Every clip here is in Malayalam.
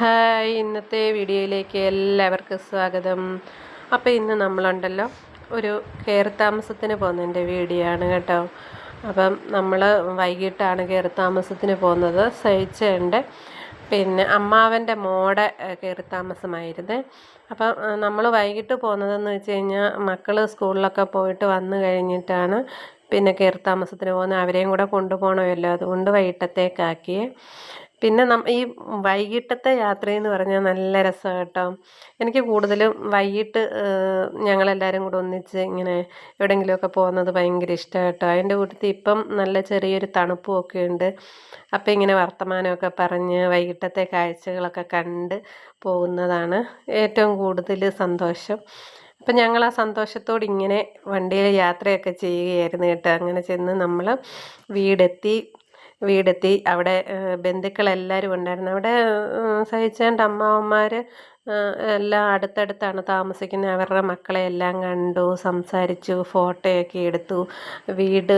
ഹായ് ഇന്നത്തെ വീഡിയോയിലേക്ക് എല്ലാവർക്കും സ്വാഗതം. അപ്പോൾ ഇന്ന് നമ്മളുണ്ടല്ലോ ഒരു കയറി താമസത്തിന് പോകുന്നതിന്റെ വീഡിയോ ആണ് കേട്ടോ. അപ്പം നമ്മൾ വൈകിട്ടാണ് കയറി താമസത്തിന് പോകുന്നത് സഹിച്ചുണ്ട്. പിന്നെ അമ്മാവന്റെ മോടെ കയറി താമസമായിരുന്നു. അപ്പം നമ്മൾ വൈകിട്ട് പോകുന്നതെന്ന് വെച്ച് കഴിഞ്ഞാൽ മക്കൾ സ്കൂളിലൊക്കെ പോയിട്ട് വന്നു കഴിഞ്ഞിട്ടാണ് പിന്നെ കയറി താമസത്തിന് പോകുന്നത്. അവരെയും കൂടെ കൊണ്ടുപോകണമല്ലോ അതുകൊണ്ട് വൈകിട്ടത്തേക്കാക്കിയേ. പിന്നെ നം ഈ വൈകിട്ടത്തെ യാത്രയെന്ന് പറഞ്ഞാൽ നല്ല രസമാണ് കേട്ടോ. എനിക്ക് കൂടുതലും വൈകിട്ട് ഞങ്ങളെല്ലാവരും കൂടെ ഒന്നിച്ച് ഇങ്ങനെ എവിടെയെങ്കിലുമൊക്കെ പോകുന്നത് ഭയങ്കര ഇഷ്ടമാണ് കേട്ടോ. അതിന്റെ കൂട്ടത്തിൽ ഇപ്പം നല്ല ചെറിയൊരു തണുപ്പും ഒക്കെ ഉണ്ട്. അപ്പോൾ ഇങ്ങനെ വർത്തമാനമൊക്കെ പറഞ്ഞ് വൈകിട്ടത്തെ കാഴ്ചകളൊക്കെ കണ്ട് പോകുന്നതാണ് ഏറ്റവും കൂടുതൽ സന്തോഷം. അപ്പം ഞങ്ങൾ ആ സന്തോഷത്തോടെ ഇങ്ങനെ വണ്ടിയിൽ യാത്രയൊക്കെ ചെയ്യുകയായിരുന്നു കേട്ടോ. അങ്ങനെ ചെന്ന് നമ്മൾ വീടെത്തി വീടെത്തി. അവിടെ ബന്ധുക്കളെല്ലാവരും ഉണ്ടായിരുന്നു. അവിടെ സഹിച്ചേന്റെ അമ്മാവന്മാർ എല്ലാം അടുത്തടുത്താണ് താമസിക്കുന്നത്. അവരുടെ മക്കളെ എല്ലാം കണ്ടു സംസാരിച്ചു ഫോട്ടോയൊക്കെ എടുത്തു. വീട്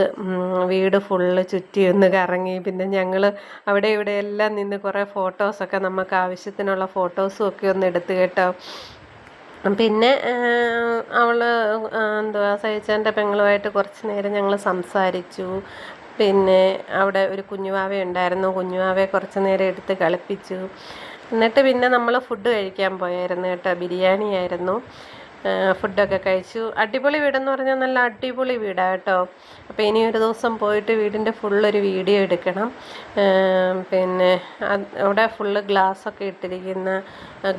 വീട് ഫുള്ള് ചുറ്റി ഒന്ന് കറങ്ങി. പിന്നെ ഞങ്ങൾ അവിടെ ഇവിടെ എല്ലാം നിന്ന് കുറേ ഫോട്ടോസൊക്കെ നമുക്ക് ആവശ്യത്തിനുള്ള ഫോട്ടോസും ഒക്കെ ഒന്ന് എടുത്ത് കേട്ടോ. പിന്നെ അവൾ എന്തുവാ സഹിച്ചേന്റെ പെങ്ങളുമായിട്ട് കുറച്ച് നേരം ഞങ്ങൾ സംസാരിച്ചു. പിന്നെ അവിടെ ഒരു കുഞ്ഞുവാവ ഉണ്ടായിരുന്നു. കുഞ്ഞുവാവയെ കുറച്ച് നേരം എടുത്ത് കളിപ്പിച്ചു. എന്നിട്ട് പിന്നെ നമ്മൾ ഫുഡ് കഴിക്കാൻ പോയായിരുന്നു കേട്ടോ. ബിരിയാണി ആയിരുന്നു ഫുഡൊക്കെ കഴിച്ചു. അടിപൊളി വീടെന്ന് പറഞ്ഞാൽ നല്ല അടിപൊളി വീടാണ് കേട്ടോ. അപ്പോൾ ഇനി ഒരു ദിവസം പോയിട്ട് വീടിന്റെ ഫുള്ളൊരു വീഡിയോ എടുക്കണം. പിന്നെ അവിടെ ഫുള്ള് ഗ്ലാസ്സൊക്കെ ഇട്ടിരിക്കുന്ന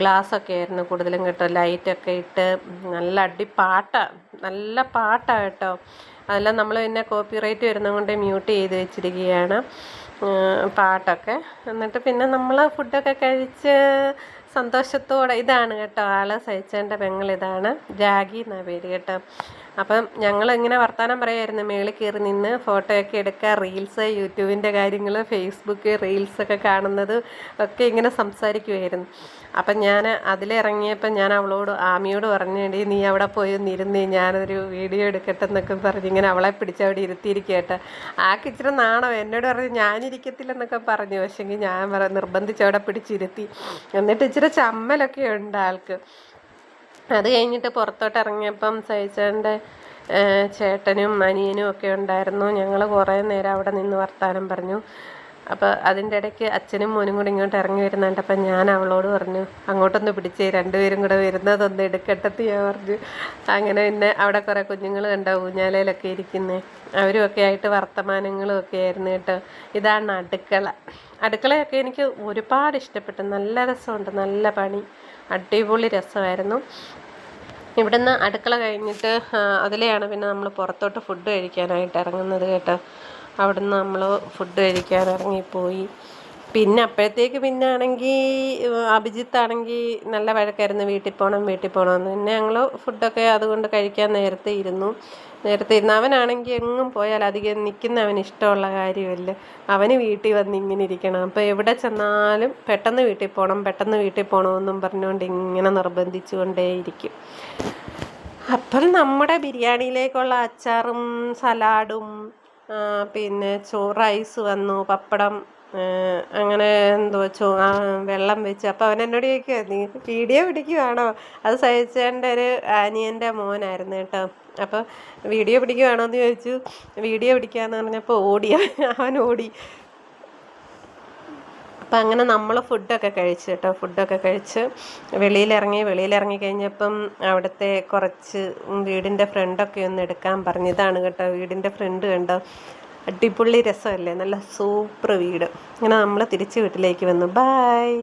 ഗ്ലാസ്സൊക്കെ ആയിരുന്നു കൂടുതലും കേട്ടോ. ലൈറ്റൊക്കെ ഇട്ട് നല്ല അടി പാട്ടാണ് നല്ല പാട്ടാണ് കേട്ടോ. അതെല്ലാം നമ്മൾ പിന്നെ കോപ്പിറൈറ്റ് വരുന്നത് കൊണ്ട് മ്യൂട്ട് ചെയ്ത് വെച്ചിരിക്കുകയാണ്. പാട്ടൊക്കെ. എന്നിട്ട് പിന്നെ നമ്മൾ ഫുഡൊക്കെ കഴിച്ച് സന്തോഷത്തോടെ ഇതാണ് കേട്ടോ. ആളെ സഹിച്ചേന്റെ പെങ്ങൾ ഇതാണ്. ജാഗി എന്നാണ് പേര് കേട്ടോ. അപ്പം ഞങ്ങൾ ഇങ്ങനെ വർത്തമാനം പറയായിരുന്നു. മേളിൽ കയറി നിന്ന് ഫോട്ടോയൊക്കെ എടുക്കുക റീൽസ് യൂട്യൂബിന്റെ കാര്യങ്ങൾ ഫേസ്ബുക്ക് റീൽസൊക്കെ കാണുന്നത് ഒക്കെ ഇങ്ങനെ സംസാരിക്കുമായിരുന്നു അപ്പം ഞാൻ അതിലിറങ്ങിയപ്പോൾ ഞാൻ അവളോട് ആമിയോട് പറഞ്ഞേടി നീ അവിടെ പോയി ഒന്നിരുന്നേ ഞാനൊരു വീഡിയോ എടുക്കട്ടെ എന്നൊക്കെ പറഞ്ഞ് ഇങ്ങനെ അവളെ പിടിച്ച് അവിടെ ഇരുത്തിയിരിക്കട്ടെ ആ ഇച്ചിരി നാണോ. എന്നോട് പറഞ്ഞ് ഞാനിരിക്കത്തില്ലെന്നൊക്കെ പറഞ്ഞു. പക്ഷേങ്കിൽ ഞാൻ നിർബന്ധിച്ച് അവിടെ പിടിച്ചിരുത്തി. എന്നിട്ട് ഇച്ചിരി ചമ്മലൊക്കെ ഉണ്ട് ആൾക്ക്. അത് കഴിഞ്ഞിട്ട് പുറത്തോട്ട് ഇറങ്ങിയപ്പം സൈസേന്റെ ചേട്ടനും അനിയനും ഒക്കെ ഉണ്ടായിരുന്നു. ഞങ്ങൾ കുറേ നേരം അവിടെ നിന്ന് വർത്താനം പറഞ്ഞു. അപ്പോൾ അതിന്റെ ഇടയ്ക്ക് അച്ഛനും മോനും കൂടി ഇങ്ങോട്ട് ഇറങ്ങി വരുന്നുണ്ട്. അപ്പം ഞാൻ അവളോട് പറഞ്ഞു അങ്ങോട്ടൊന്ന് പിടിച്ചേ രണ്ടുപേരും കൂടെ വരുന്നതൊന്ന് എടുക്കട്ടെന്ന് ഞാൻ പറഞ്ഞു. അങ്ങനെ പിന്നെ അവിടെ കുറേ കുഞ്ഞുങ്ങൾ കണ്ടോ ഊഞ്ഞാലയിലൊക്കെ ഇരിക്കുന്നത് അവരും ഒക്കെ ആയിട്ട് വർത്തമാനങ്ങളും ഒക്കെ ആയിരുന്നു കേട്ടോ. ഇതാണ് അടുക്കള. അടുക്കളയൊക്കെ എനിക്ക് ഒരുപാട് ഇഷ്ടപ്പെട്ടു. നല്ല രസമുണ്ട് നല്ല പണി. അടിപൊളി രസമായിരുന്നു. ഇവിടുന്ന് അടുക്കള കഴിഞ്ഞിട്ട് അതിലെയാണ് പിന്നെ നമ്മൾ പുറത്തോട്ട് ഫുഡ് കഴിക്കാനായിട്ട് ഇറങ്ങുന്നത് കേട്ടോ. അവിടുന്ന് നമ്മൾ ഫുഡ് കഴിക്കാൻ ഇറങ്ങിപ്പോയി. പിന്നെ അപ്പോഴത്തേക്ക് പിന്നെ ആണെങ്കിൽ അഭിജിത്താണെങ്കിൽ നല്ല വഴക്കായിരുന്നു. വീട്ടിൽ പോകണം വീട്ടിൽ പോകണമെന്ന് പിന്നെ ഞങ്ങൾ ഫുഡൊക്കെ അതുകൊണ്ട് കഴിക്കാൻ നേരത്തെ ഇരുന്നു. നേരത്തെ ഇരുന്നു. അവനാണെങ്കിൽ എങ്ങും പോയാൽ അധികം നിൽക്കുന്ന അവന് ഇഷ്ടമുള്ള കാര്യമല്ല. അവന് വീട്ടിൽ വന്ന് ഇങ്ങനെ ഇരിക്കണം. അപ്പോൾ എവിടെ ചെന്നാലും പെട്ടെന്ന് വീട്ടിൽ പോകണം പെട്ടെന്ന് വീട്ടിൽ പോകണമെന്നും പറഞ്ഞുകൊണ്ട് ഇങ്ങനെ നിർബന്ധിച്ചുകൊണ്ടേയിരിക്കും. അപ്പം നമ്മുടെ ബിരിയാണിയിലേക്കുള്ള അച്ചാറും സലാഡും പിന്നെ ചോറ് റൈസ് വന്നു പപ്പടം അങ്ങനെ എന്തോ ആ വെള്ളം വെച്ച്. അപ്പോൾ അവൻ എന്നോട് ചോദിക്കുക നീ വീഡിയോ പിടിക്കുവാണോ? അത് സഹിച്ചേന്റെ ഒരു ആനിയന്റെ മോനായിരുന്നു കേട്ടോ. അപ്പോൾ വീഡിയോ പിടിക്കുവാണോ എന്ന് ചോദിച്ചു. വീഡിയോ പിടിക്കുകയെന്ന് പറഞ്ഞപ്പോൾ ഓടി. അവൻ ഓടി. അപ്പം അങ്ങനെ നമ്മൾ ഫുഡൊക്കെ കഴിച്ച് കേട്ടോ. ഫുഡൊക്കെ കഴിച്ച് വെളിയിലിറങ്ങി വെളിയിലിറങ്ങി കഴിഞ്ഞപ്പം അവിടുത്തെ കുറച്ച് വീടിന്റെ ഫ്രണ്ടൊക്കെ ഒന്ന് എടുക്കാൻ പറഞ്ഞതാണ് കേട്ടോ. വീടിന്റെ ഫ്രണ്ട് കണ്ടോ? അടിപൊളി രസമല്ലേ? നല്ല സൂപ്പർ വീട്. അങ്ങനെ നമ്മൾ തിരിച്ച് വീട്ടിലേക്ക് വന്നു. ബായ്